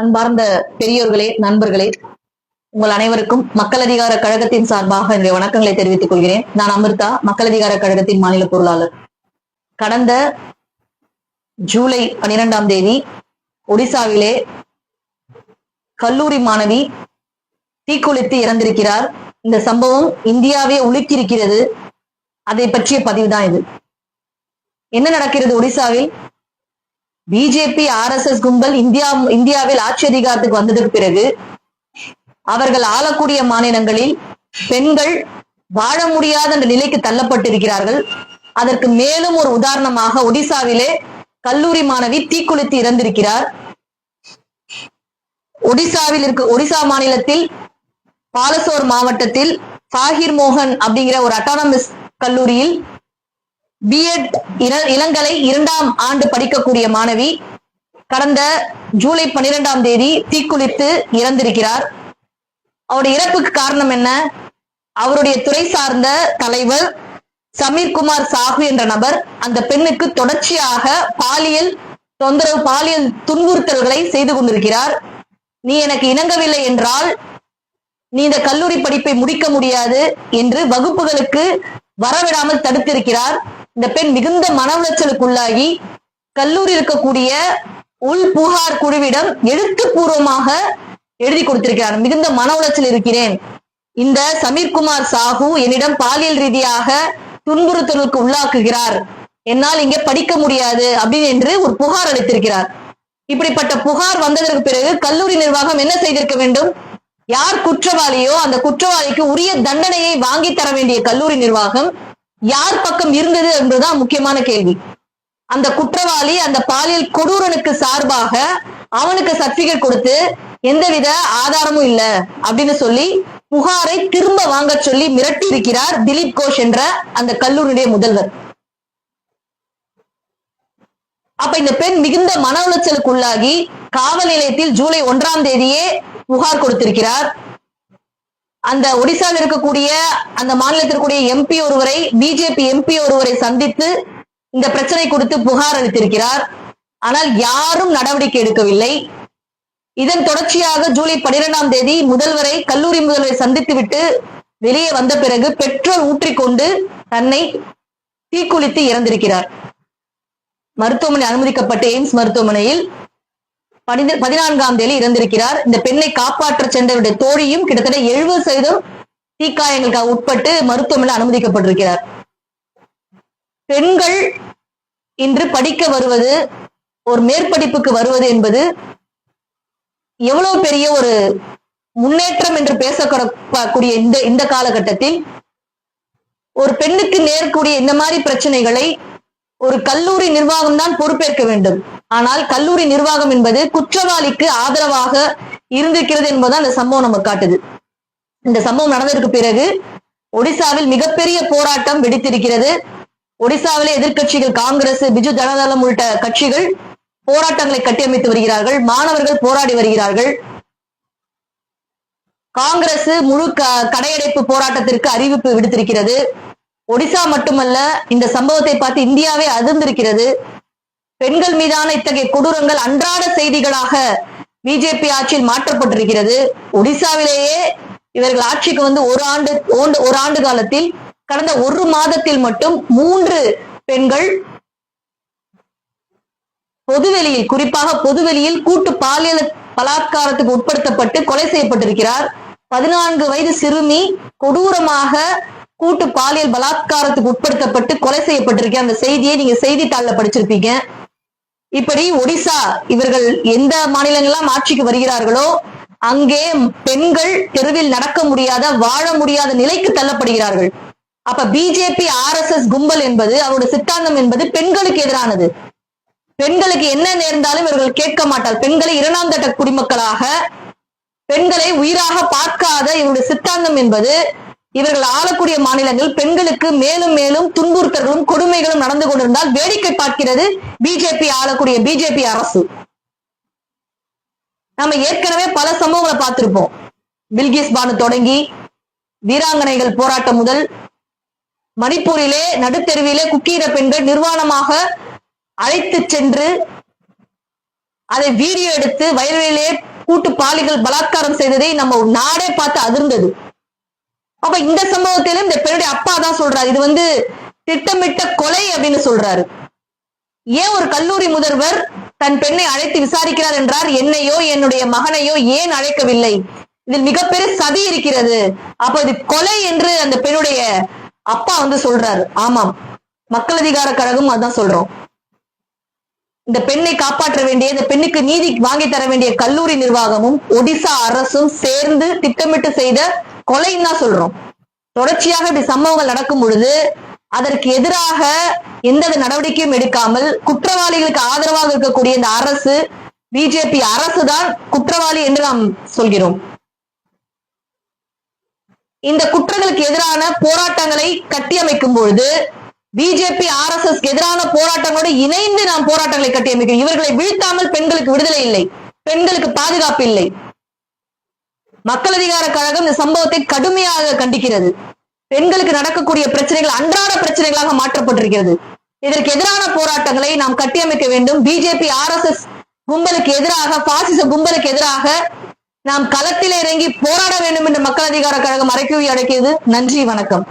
அன்பார்ந்த பெரியோர்களே நண்பர்களே உங்கள் அனைவருக்கும் மக்கள் அதிகார கழகத்தின் சார்பாக இந்த வணக்கங்களை தெரிவித்துக் கொள்கிறேன். நான் அமிர்தா மக்கள் அதிகார கழகத்தின் மாநில பொருளாளர். கடந்த ஜூலை பனிரெண்டாம் தேதி ஒடிசாவிலே கல்லூரி மாணவி தீக்குளித்து இறந்திருக்கிறார். இந்த சம்பவம் இந்தியாவே உலுக்கியிருக்கிறது. அதை பற்றிய பதிவு தான் இது. என்ன நடக்கிறது ஒடிசாவில்? பிஜேபி ஆர்எஸ்எஸ் கும்பல் இந்தியா இந்தியாவில் ஆட்சி அதிகாரத்துக்கு வந்ததுக்கு பிறகு அவர்கள் ஆளக்கூடிய மாநிலங்களில் பெண்கள் வாழ முடியாத நிலைக்கு தள்ளப்பட்டிருக்கிறார்கள். அதற்கு மேலும் ஒரு உதாரணமாக ஒடிசாவிலே கல்லூரி மாணவி தீக்குளித்து இறந்திருக்கிறார். ஒடிசாவில் இருக்க ஒடிசா மாநிலத்தில் பாலசோர் மாவட்டத்தில் சாகிர் மோகன் அப்படிங்கிற ஒரு அட்டானமஸ் கல்லூரியில் பிஎட் இளங்கலை இரண்டாம் ஆண்டு படிக்கக்கூடிய மாணவி கடந்த ஜூலை பன்னிரெண்டாம் தேதி தீக்குளித்து இறந்திருக்கிறார். அவருடைய இறப்புக்கு காரணம் என்ன? அவருடைய துறை சார்ந்த தலைவர் சமீர் குமார் சாஹு என்ற நபர் அந்த பெண்ணுக்கு தொடர்ச்சியாக பாலியல் தொந்தரவு பாலியல் துன்புறுத்தல்களை செய்து கொண்டிருக்கிறார். நீ எனக்கு இணங்கவில்லை என்றால் நீ இந்த கல்லூரி படிப்பை முடிக்க முடியாது என்று வகுப்புகளுக்கு வரவிடாமல் தடுத்திருக்கிறார். இந்த பெண் மிகுந்த மன உளைச்சலுக்குள்ளாகி கல்லூரி இருக்கக்கூடிய உள் புகார் குழுவிடம் எழுத்துப்பூர்வமாக எழுதி கொடுத்திருக்கிறார். மிகுந்த மன உளைச்சல் இருக்கிறேன். இந்த சமீர்குமார் சாஹூ என்னிடம் பாலியல் ரீதியாக துன்புறுத்தலுக்கு உள்ளாக்குகிறார். என்னால் இங்கே படிக்க முடியாது அப்படின்னு என்று ஒரு புகார் அளித்திருக்கிறார். இப்படிப்பட்ட புகார் வந்ததற்கு பிறகு கல்லூரி நிர்வாகம் என்ன செய்திருக்க வேண்டும்? யார் குற்றவாளியோ அந்த குற்றவாளிக்கு உரிய தண்டனையை வாங்கி தர வேண்டிய கல்லூரி நிர்வாகம் யார் பக்கம் இருந்தது என்பதுதான் முக்கியமான கேள்வி. அந்த குற்றவாளி அந்த பாலியல் கொடூரனுக்கு சார்பாக அவனுக்கு சர்டிபிகேட் கொடுத்து எந்தவித ஆதாரமும் இல்ல அப்படின்னு சொல்லி புகாரை திரும்ப வாங்க சொல்லி மிரட்டி இருக்கிறார் திலீப் கோஷ் என்ற அந்த கல்லூரியுடைய முதல்வர். அப்ப இந்த பெண் மிகுந்த மன உளைச்சலுக்கு உள்ளாகி காவல் நிலையத்தில் ஜூலை ஒன்றாம் தேதியே புகார் கொடுத்திருக்கிறார். அந்த ஒடிசாவில் இருக்கக்கூடிய அந்த மாநிலத்திற்குரிய எம்பி ஒருவரை பிஜேபி எம்பி ஒருவரை சந்தித்து இந்த பிரச்சனை குறித்து புகார் அளித்திருக்கிறார். ஆனால் யாரும் நடவடிக்கை எடுக்கவில்லை. இதன் தொடர்ச்சியாக ஜூலை பனிரெண்டாம் தேதி முதல்வரை கல்லூரி முதல்வரை சந்தித்துவிட்டு வெளியே வந்த பிறகு பெட்ரோல் ஊற்றிக்கொண்டு தன்னை தீக்குளித்து இறந்திருக்கிறார். மருத்துவமனை அனுமதிக்கப்பட்ட எய்ம்ஸ் மருத்துவமனையில் பனித- பதினான்காம் தேதி இறந்திருக்கிறார். இந்த பெண்ணை காப்பாற்ற சென்றவருடைய தோழியும் கிட்டத்தட்ட எழுபது சதவீதம் தீக்காயங்களுக்கு உட்பட்டு மருத்துவமனையில் அனுமதிக்கப்பட்டிருக்கிறார். பெண்கள் இன்று படிக்க வருவது ஒரு மேற்படிப்புக்கு வருவது என்பது எவ்வளவு பெரிய ஒரு முன்னேற்றம் என்று பேசக்கூடிய இந்த இந்த காலகட்டத்தில் ஒரு பெண்ணுக்கு நேரக்கூடிய இந்த மாதிரி பிரச்சனைகளை ஒரு கல்லூரி நிர்வாகம் தான் பொறுப்பேற்க வேண்டும். ஆனால் கல்லூரி நிர்வாகம் என்பது குற்றவாளிக்கு ஆதரவாக இருந்திருக்கிறது என்பதுதான் இந்த சம்பவம் நமக்கு காட்டுது. இந்த சம்பவம் நடந்ததற்கு பிறகு ஒடிசாவில் மிகப்பெரிய போராட்டம் வெடித்திருக்கிறது. ஒடிசாவிலே எதிர்க்கட்சிகள் காங்கிரஸ் பிஜு ஜனதாதளம் உள்ளிட்ட கட்சிகள் போராட்டங்களை கட்டியமைத்து வருகிறார்கள். மாணவர்கள் போராடி வருகிறார்கள். காங்கிரஸ் முழு க- கடையடைப்பு போராட்டத்திற்கு அறிவிப்பு விடுத்திருக்கிறது. ஒடிசா மட்டுமல்ல இந்த சம்பவத்தை பார்த்து இந்தியாவே அதிர்ந்திருக்கிறது. பெண்கள் மீதான இத்தகைய கொடூரங்கள் அன்றாட செய்திகளாக பிஜேபி ஆட்சியில் மாற்றப்பட்டிருக்கிறது. ஒடிசாவிலேயே இவர்கள் ஆட்சிக்கு வந்து ஒரு ஆண்டு ஒரு ஆண்டு காலத்தில் கடந்த ஒரு மாதத்தில் மட்டும் மூன்று பெண்கள் பொதுவெளியில் குறிப்பாக பொதுவெளியில் கூட்டு பாலியல் பலாத்காரத்துக்கு உட்படுத்தப்பட்டு கொலை செய்யப்பட்டிருக்கிறார். பதினான்கு வயது சிறுமி கொடூரமாக கூட்டு பாலியல் பலாத்காரத்துக்கு உட்படுத்தப்பட்டு கொலை செய்யப்பட்டிருக்க அந்த செய்தியை நீங்க செய்தித்தாள்ல படிச்சிருப்பீங்க. இப்படி ஒடிசா இவர்கள் எந்த மாநிலங்கள்லாம் ஆட்சிக்கு வருகிறார்களோ அங்கே பெண்கள் தெருவில் நடக்க முடியாத வாழ முடியாத நிலைக்கு தள்ளப்படுகிறார்கள். அப்ப பிஜேபி ஆர்எஸ்எஸ் கும்பல் என்பது அவருடைய சித்தாந்தம் என்பது பெண்களுக்கு எதிரானது. பெண்களுக்கு என்ன நேர்ந்தாலும் இவர்கள் கேட்க மாட்டார் பெண்களை இரண்டாம் தட்ட குடிமக்களாக பெண்களை உயிராக பார்க்காத இவருடைய சித்தாந்தம் என்பது இவர்கள் ஆளக்கூடிய மாநிலங்கள் பெண்களுக்கு மேலும் மேலும் துன்புறுத்தல்களும் கொடுமைகளும் நடந்து கொண்டிருந்தால் வேடிக்கை பார்க்கிறது பிஜேபி ஆளக்கூடிய பிஜேபி அரசு. நம்ம ஏற்கனவே பல சம்பவங்களை பார்த்திருப்போம். பில்கிஸ் பானு தொடங்கி வீராங்கனைகள் போராட்டம் முதல் மணிப்பூரிலே நடுத்தெருவிலே குக்கீர பெண்கள் நிர்வாணமாக அழைத்து சென்று அதை வீடியோ எடுத்து வயலிலே கூட்டு பாலிகள் பலாத்காரம் செய்ததை நம்ம நாடே பார்த்து அதிர்ந்தது. அப்ப இந்த சம்பவத்திலும் இந்த பெண்ணுடைய அப்பா தான் சொல்றாரு. இது வந்து திட்டமிட்ட கொலை அப்படின்னு சொல்றாரு. ஏன் ஒரு கல்லூரி முதல்வர் தன் பெண்ணை அழைத்து விசாரிக்கிறார் என்றார்? என்னையோ என்னுடைய மகனையோ ஏன் அழைக்கவில்லை? இதில் மிகப்பெரிய சதி இருக்கிறது. அப்ப இது கொலை என்று அந்த பெண்ணுடைய அப்பா வந்து சொல்றாரு. ஆமாம். மக்கள் அதிகார கழகம் அதான் சொல்றோம். இந்த பெண்ணை காப்பாற்ற வேண்டிய இந்த பெண்ணுக்கு நீதி வாங்கி தர வேண்டிய கல்லூரி நிர்வாகமும் ஒடிசா அரசும் சேர்ந்து திட்டமிட்டு செய்த கொலைன்னு தான் சொல்றோம். தொடர்ச்சியாக இப்படி சம்பவங்கள் நடக்கும் பொழுது அதற்கு எதிராக எந்த நடவடிக்கையும் எடுக்காமல் குற்றவாளிகளுக்கு ஆதரவாக இருக்கக்கூடிய இந்த அரசு பிஜேபி அரசு தான் குற்றவாளி என்று நாம் சொல்கிறோம். இந்த குற்றங்களுக்கு எதிரான போராட்டங்களை கட்டியமைக்கும் பொழுது பிஜேபி ஆர் எஸ் எஸ் எதிரான போராட்டங்களோடு இணைந்து நாம் போராட்டங்களை கட்டியமைக்கிறோம் இவர்களை வீழ்த்தாமல் பெண்களுக்கு விடுதலை இல்லை. பெண்களுக்கு பாதுகாப்பு இல்லை. மக்கள் அதிகார கழகம் இந்த சம்பவத்தை கடுமையாக கண்டிக்கிறது. பெண்களுக்கு நடக்கக்கூடிய பிரச்சனைகள் அன்றாட பிரச்சனைகளாக மாற்றப்பட்டிருக்கிறது. இதற்கு எதிரான போராட்டங்களை நாம் கட்டியமைக்க வேண்டும். பிஜேபி ஆர் எஸ் எஸ் கும்பலுக்கு எதிராக பாசிச கும்பலுக்கு எதிராக நாம் களத்தில் இறங்கி போராட வேண்டும் என்று மக்கள் அதிகார கழகம் அறைக்கூவி அடக்கியது நன்றி வணக்கம்.